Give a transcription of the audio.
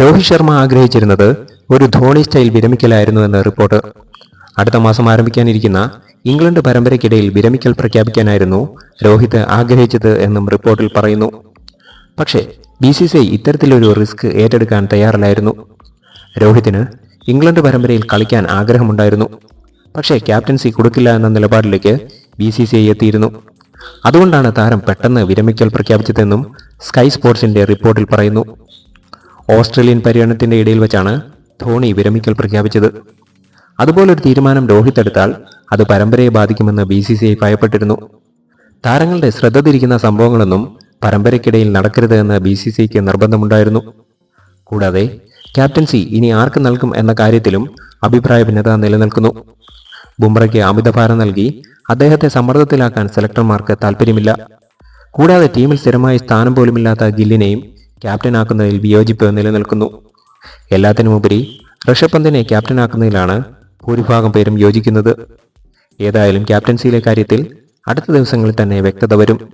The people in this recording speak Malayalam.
രോഹിത് ശർമ്മ ആഗ്രഹിച്ചിരുന്നത് ഒരു ധോണി സ്റ്റൈൽ വിരമിക്കലായിരുന്നു എന്ന റിപ്പോർട്ട്. അടുത്ത മാസം ആരംഭിക്കാനിരിക്കുന്ന ഇംഗ്ലണ്ട് പരമ്പരയ്ക്കിടയിൽ വിരമിക്കൽ പ്രഖ്യാപിക്കാനായിരുന്നു രോഹിത് ആഗ്രഹിച്ചത് എന്നും റിപ്പോർട്ടിൽ പറയുന്നു. പക്ഷേ ബി സി സി ഐ ഇത്തരത്തിലൊരു റിസ്ക് ഏറ്റെടുക്കാൻ തയ്യാറല്ലായിരുന്നു. രോഹിത്തിന് ഇംഗ്ലണ്ട് പരമ്പരയിൽ കളിക്കാൻ ആഗ്രഹമുണ്ടായിരുന്നു. പക്ഷേ ക്യാപ്റ്റൻസി കൊടുക്കില്ല എന്ന നിലപാടിലേക്ക് ബി സി സി ഐ എത്തിയിരുന്നു. അതുകൊണ്ടാണ് താരം പെട്ടെന്ന് വിരമിക്കൽ പ്രഖ്യാപിച്ചതെന്നും സ്കൈ സ്പോർട്സിന്റെ റിപ്പോർട്ടിൽ പറയുന്നു. ഓസ്ട്രേലിയൻ പര്യടനത്തിന്റെ ഇടയിൽ വെച്ചാണ് ധോണി വിരമിക്കൽ പ്രഖ്യാപിച്ചത്. അതുപോലൊരു തീരുമാനം രോഹിത് എടുത്താൽ അത് പരമ്പരയെ ബാധിക്കുമെന്ന് ബി സി സി ഐ ഭയപ്പെട്ടിരുന്നു. താരങ്ങളുടെ ശ്രദ്ധ തിരിക്കുന്ന സംഭവങ്ങളൊന്നും പരമ്പരയ്ക്കിടയിൽ നടക്കരുത് എന്ന് ബി സി സിക്ക് നിർബന്ധമുണ്ടായിരുന്നു. കൂടാതെ ക്യാപ്റ്റൻസി ഇനി ആർക്ക് നൽകും എന്ന കാര്യത്തിലും അഭിപ്രായ ഭിന്നത നിലനിൽക്കുന്നു. ബുംറയ്ക്ക് അമിതഭാരം നൽകി അദ്ദേഹത്തെ സമ്മർദ്ദത്തിലാക്കാൻ സെലക്ടർമാർക്ക് താൽപ്പര്യമില്ല. കൂടാതെ ടീമിൽ സ്ഥിരമായി സ്ഥാനം പോലുമില്ലാത്ത ഗില്ലിനെയും ക്യാപ്റ്റനാക്കുന്നതിൽ വിയോജിപ്പ് നിലനിൽക്കുന്നു. എല്ലാത്തിനുമുപരി ഋഷഭ് പന്തിനെ ക്യാപ്റ്റനാക്കുന്നതിലാണ് ഭൂരിഭാഗം പേരും യോജിക്കുന്നത്. ഏതായാലും ക്യാപ്റ്റൻസിയിലെ കാര്യത്തിൽ അടുത്ത ദിവസങ്ങളിൽ തന്നെ വ്യക്തത വരും.